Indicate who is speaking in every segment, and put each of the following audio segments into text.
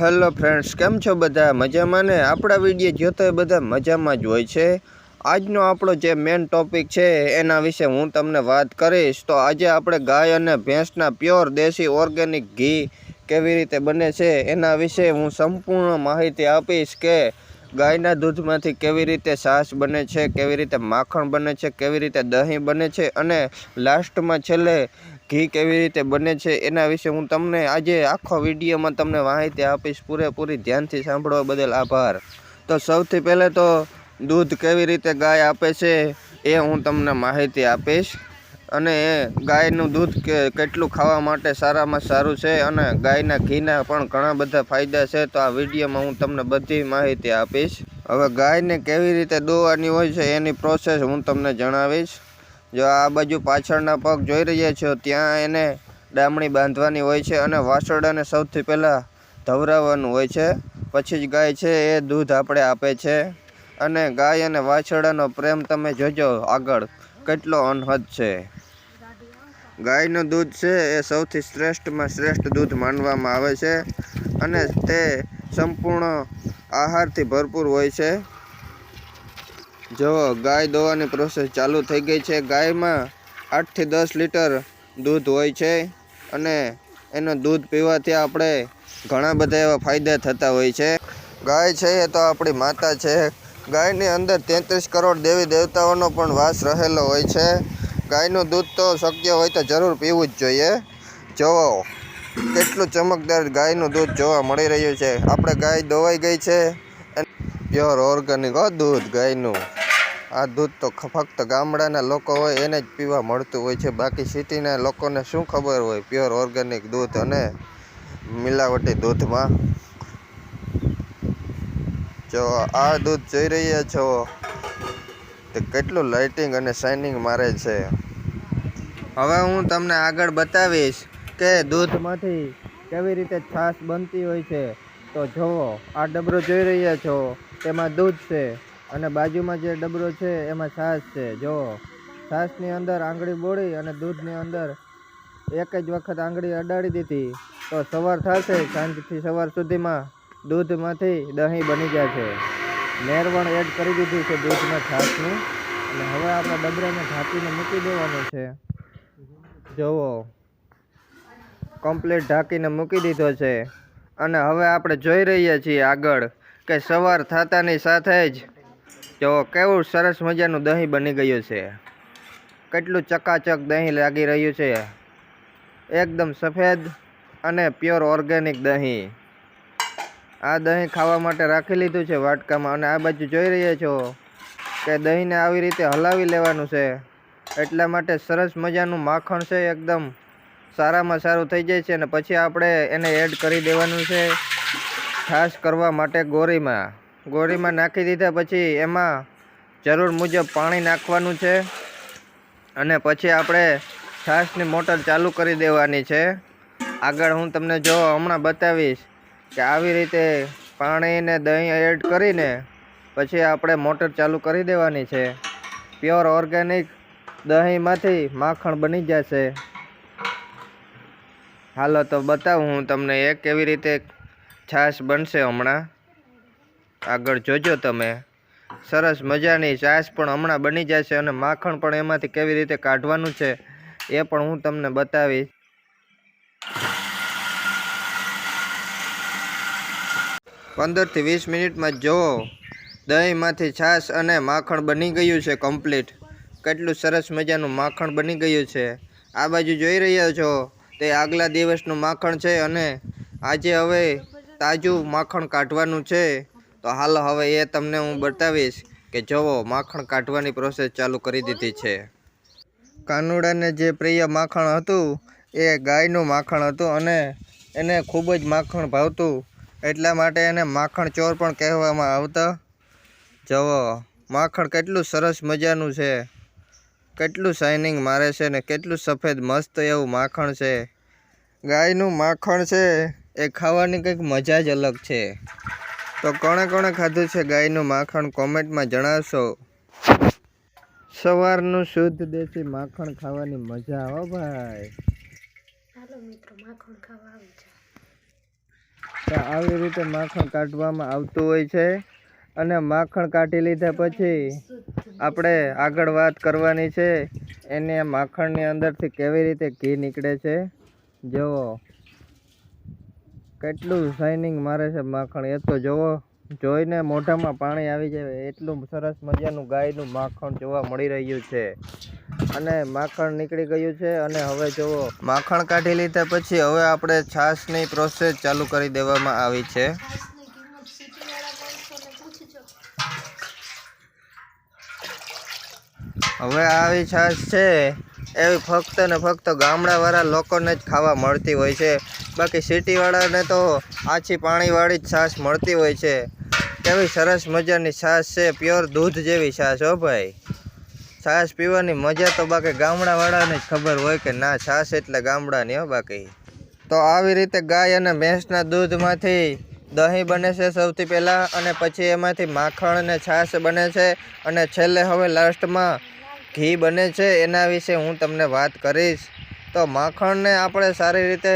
Speaker 1: Hello friends કેમ છો બધા? મજામાં ને? આપણા વીડિયો જોતો હોય બધા મજામાં જ હોય છે. આજનો આપણો જે મેન ટોપિક છે, એના વિશે હું તમને વાત કરીશ. તો આજે આપણે ગાય અને ભેંસના પ્યોર દેશી ઓર્ગેનિક ઘી કેવી રીતે બને છે, એના વિશે હું સંપૂર્ણ માહિતી આપીશ કે ગાયના દૂધમાંથી કેવી રીતે છાશ બને છે, કેવી રીતે માખણ બને છે, કેવી રીતે દહીં બને છે અને લાસ્ટમાં છેલ્લે ઘી કેવી રીતે બને છે એના વિશે હું તમને આજે આખો વિડીયોમાં તમને માહિતી આપીશ પૂરેપૂરી ધ્યાનથી સાંભળવા બદલ આભાર. તો સૌથી પહેલાં તો દૂધ કેવી રીતે ગાય આપે છે એ હું તમને માહિતી આપીશ અને ગાયનું દૂધ કેટલું ખાવા માટે સારામાં સારું છે અને ગાયના ઘીના પણ ઘણા બધા ફાયદા છે તો આ વિડીયોમાં હું તમને બધી માહિતી આપીશ. હવે ગાયને કેવી રીતે દોવાની હોય છે એની પ્રોસેસ હું તમને જણાવીશ. જો આ બાજુ પાછળના પગ જોઈ રહ્યા છો, ત્યાં એને ડામણી બાંધવાની હોય છે અને વાસરડાને સૌથી પહેલાં ધવરાવવાનું હોય છે. પછી જ ગાય છે એ દૂધ આપણે આપે છે. અને ગાય અને વાછરડાનો પ્રેમ તમે જોજો આગળ, કેટલો અનહદ છે. ગાયનું દૂધ છે એ સૌથી શ્રેષ્ઠમાં શ્રેષ્ઠ દૂધ માનવામાં આવે છે અને તે સંપૂર્ણ આહારથી ભરપૂર હોય છે. જો ગાય દોવાની પ્રોસેસ ચાલુ થઈ ગઈ છે. ગાયમાં આઠથી દસ લીટર દૂધ હોય છે અને એનું દૂધ પીવાથી આપણે ઘણા બધા એવા ફાયદા થતા હોય છે. ગાય છે એ તો આપણી માતા છે. ગાયની અંદર તેત્રીસ કરોડ દેવી દેવતાઓનો પણ વાસ રહેલો હોય છે. ગાયનું દૂધ તો શક્ય હોય તો જરૂર પીવું જ જોઈએ. જોવો, કેટલું ચમકદાર ગાયનું દૂધ જોવા મળી રહ્યું છે. આપણે ગાય દોવાઈ ગઈ છે. Pure organic. હો, દૂધ ગાયનું. આ દૂધ તો ફક્ત ગામડાના લોકો હોય, એને જ પીવા મળતું હોય છે. બાકી સિટીના લોકોને શું ખબર હોય, પ્યોર ઓર્ગેનિક દૂધ અને મિલાવટી દૂધમાં? જો, આ દૂધ જોઈ રહ્યા છો? તે કેટલું લાઇટિંગ અને શાઇનિંગ મારે છે. હવે હું તમને આગળ બતાવીશ કે દૂધમાંથી કેવી રીતે છાશ બનતી હોય છે. તો જુઓ, આ ડબરો જોઈ રહ્યા છો? તેમાં દૂધ છે અને બાજુમાં જે ડબરો છે એમાં છાશ છે. જુઓ છાશની અંદર આંગળી બોળી અને દૂધની અંદર એક જ વખત આંગળી અડાડી દીધી, તો સવાર થશે, સાંજથી સવાર સુધીમાં દૂધમાંથી દહીં બની જાય છે મેરવણ એડ કરી દીધું છે દૂધમાં છાશનું. અને હવે આપણે ડબરાને ઢાંકીને મૂકી દેવાનું છે. જુઓ. કમ્પ્લીટ ઢાંકીને મૂકી દીધો છે. અને હવે આપણે જોઈ રહ્યા છીએ આગળ. કે સવાર થતાની સાથે જ જો કેવું સરસ મજાનું દહીં બની ગયું છે. કેટલું ચકાચક દહીં લાગી રહ્યું છે. એકદમ સફેદ અને પ્યોર ઓર્ગેનિક દહીં. આ દહીં ખાવા માટે રાખી લીધું છે વાટકામાં અને આ બાજુ જોઈ રહ્યા છો કે દહીંને આવી રીતે હલાવી લેવાનું છે. એટલા માટે સરસ મજાનું માખણ છે એકદમ. સારામાં સારું થઈ જાય છે અને પછી આપણે એને એડ કરી દેવાનું છે. છાશ કરવા માટે ગોરીમાં. ગોરીમાં નાખી દીધા પછી એમાં જરૂર મુજબ પાણી નાખવાનું છે અને પછી આપણે છાશની મોટર ચાલુ કરી દેવાની છે. આગળ હું તમને જો હમણાં બતાવીશ કે આવી રીતે પાણીને દહીં એડ કરીને પછી આપણે મોટર ચાલુ કરી દેવાની છે. પ્યોર ઓર્ગેનિક દહીંમાંથી માખણ બની જશે. હાલો તો બતાવું હું તમને એ કેવી રીતે છાશ બનશે હમણાં. આગળ જોજો તમે. સરસ મજાની છાશ પણ હમણાં બની જશે અને માખણ પણ એમાંથી કેવી રીતે કાઢવાનું છે એ પણ હું તમને બતાવીશ. પંદરથી વીસ મિનિટમાં જુઓ દહીંમાંથી છાશ અને માખણ બની ગયું છે કમ્પ્લીટ. કેટલું સરસ મજાનું માખણ બની ગયું છે. આ બાજુ જોઈ રહ્યા છો? તે આગલા દિવસનું માખણ છે અને આજે હવે તાજું માખણ કાઢવાનું છે, તો હાલ હવે એ તમને હું બતાવીશ કે જુઓ માખણ કાઢવાની પ્રોસેસ ચાલુ કરી દીધી છે. કાનુડાને જે પ્રિય માખણ હતું, એ ગાયનું માખણ હતું અને એને ખૂબ જ માખણ ભાવતું. એટલા માટે એને માખણ ચોર પણ કહેવામાં આવતા. જુઓ માખણ કેટલું સરસ મજાનું છે. કેટલું શાઇનિંગ મારે છે ને કેટલું સફેદ મસ્ત એવું માખણ છે. ગાયનું માખણ છે એ ખાવાની કંઈક મજા જ અલગ છે. તો કોણે કોણે ખાધું છે ગાયનું માખણ કોમેન્ટમાં જણાવશો. સવારનું શુદ્ધ દેશી માખણ ખાવાની મજા આવો ભાઈ.
Speaker 2: ચાલો મિત્રો માખણ ખાવા આવી છે
Speaker 1: તો આવી રીતે માખણ કાઢવામાં આવતું હોય છે અને માખણ કાઢી લીધા પછી આપણે આગળ વાત કરવાની છે. એને માખણની અંદરથી કેવી રીતે ઘી નીકળે છે? જુઓ. કેટલું શાઇનિંગ મારે છે માખણ. એ તો જોવો, જોઈને મોઢામાં પાણી આવી જાય. એટલું સરસ મજાનું ગાયનું માખણ જોવા મળી રહ્યું છે. અને માખણ નીકળી ગયું છે અને હવે જુઓ માખણ કાઢી લીધા પછી હવે આપણે છાશની પ્રોસેસ ચાલુ કરી દેવામાં આવી છે. હવે આવી છાશ છે, એવી ફક્ત ને ફક્ત ગામડાવાળા લોકોને જ ખાવા મળતી હોય છે. બાકી સિટીવાળાને તો આછી પાણીવાળી જ છાશ મળતી હોય છે. કેવી સરસ મજાની છાશ છે, પ્યોર દૂધ જેવી છાશ હો ભાઈ. છાશ પીવાની મજા તો બાકી ગામડાવાળાને જ ખબર હોય કે ના, છાશ એટલે ગામડાની હો બાકી. તો આવી રીતે ગાય અને ભેંસના દૂધમાંથી દહીં બને છે સૌથી પહેલાં અને પછી એમાંથી માખણ અને છાશ બને છે અને છેલ્લે હવે લાસ્ટમાં ઘી બને છે. એના વિશે હું તમને વાત કરીશ. તો માખણને આપણે સારી રીતે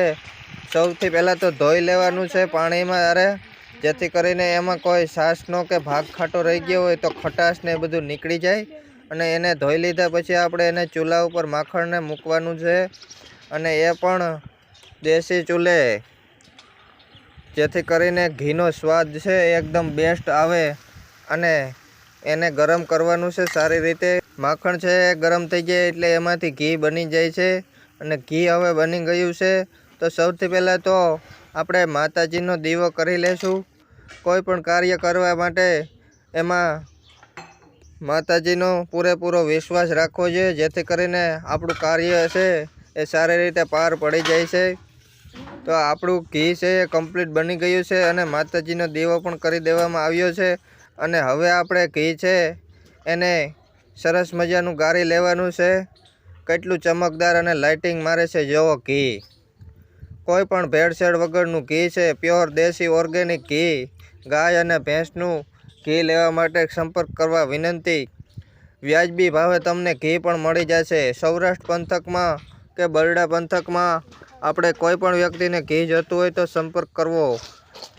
Speaker 1: સૌથી પહેલાં તો ધોઈ લેવાનું છે પાણીમાં, અરે, જેથી કરીને એમાં કોઈ સાસનો કે ભાગ ખાટો રહી ગયો હોય તો ખટાશ ને બધું નીકળી જાય. અને એને ધોઈ લીધા પછી આપણે એને ચૂલા ઉપર માખણને મૂકવાનું છે. અને એ પણ દેશી ચૂલે. જેથી કરીને ઘીનો સ્વાદ છે, એકદમ બેસ્ટ આવે. અને એને ગરમ કરવાનું છે સારી રીતે. માખણ છે ગરમ થઈ જાય એટલે એમાંથી ઘી બની જાય છે. અને ઘી હવે બની ગયું છે. તો સૌથી પહેલાં તો આપણે માતાજીનો દીવો કરી લેશું. કોઈ પણ કાર્ય કરવા માટે એમાં માતાજીનો પૂરેપૂરો વિશ્વાસ રાખવો જોઈએ, જેથી કરીને આપણું કાર્ય છે એ સારી રીતે પાર પડી જાય છે. તો આપણું ઘી છે એ કમ્પ્લીટ બની ગયું છે અને માતાજીનો દીવો પણ કરી દેવામાં આવ્યો છે. અને હવે આપણે ઘી છે એને સરસ મજાનું ગાળી લેવાનું છે. કેટલું ચમકદાર અને લાઇટિંગ મારે છે, જેવો ઘી. કોઈ પણ ભેળસેળ વગરનું ઘી છે, પ્યોર દેશી ઓર્ગેનિક ઘી, ગાય અને ભેંસનું ઘી લેવા માટે સંપર્ક કરવા વિનંતી. વ્યાજબી ભાવે તમને ઘી પણ મળી જશે. સૌરાષ્ટ્ર પંથકમાં કે બરડા પંથકમાં આપણે કોઈ પણ વ્યક્તિને ઘી જોતું હોય તો સંપર્ક કરવો.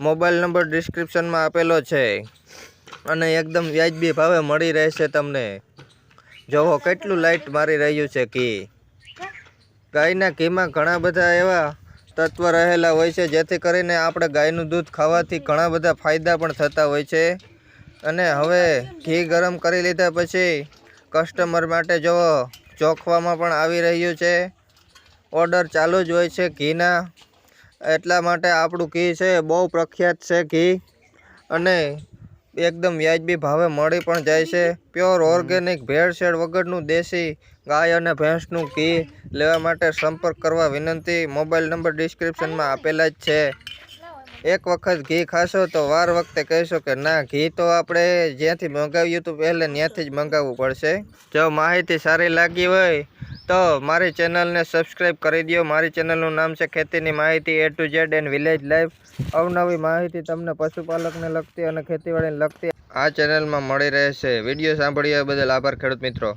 Speaker 1: મોબાઈલ નંબર ડિસ્ક્રિપ્શનમાં આપેલો છે અને એકદમ વ્યાજબી ભાવે મળી રહેશે તમને. જોવો કેટલું લાઇટ મારી રહ્યું છે ઘી. ગાયના ઘીમાં ઘણા બધા એવા તત્વ રહેલા હોય છે, જેથી કરીને આપણે ગાયનું દૂધ ખાવાથી ઘણા બધા ફાયદા પણ થતા હોય છે. અને હવે ઘી ગરમ કરી લીધા પછી કસ્ટમર માટે જો ચોખવામાં પણ આવી રહ્યું છે. ઓર્ડર ચાલુ જ હોય છે ઘીના. એટલા માટે આપણું ઘી છે, બહુ પ્રખ્યાત છે ઘી. અને એકદમ વ્યાજબી ભાવે મળી પણ જાય છે. પ્યોર ઓર્ગેનિક ભેળસેળ વગરનું દેશી ગાય અને ભેંસનું ઘી લેવા માટે સંપર્ક કરવા વિનંતી. મોબાઈલ નંબર ડિસ્ક્રિપ્શનમાં આપેલા જ છે. એક વખત ઘી ખાશો તો વાર વખતે કહેશો કે ના, ઘી તો આપણે જ્યાંથી મંગાવ્યું હતું પહેલાં ત્યાંથી જ મંગાવવું પડશે. જો માહિતી સારી લાગી હોય તો મારી ચેનલને સબસ્ક્રાઈબ કરી દો મારી ચેનલનું નામ છે ખેતીની માહિતી A to Z and village life અવનવી માહિતી તમને પશુપાલકને લગતી અને ખેતીવાડીને લગતી આ ચેનલમાં મળી રહેશે. વીડિયો સાંભળ્યા બદલ આભાર ખેડૂત મિત્રો.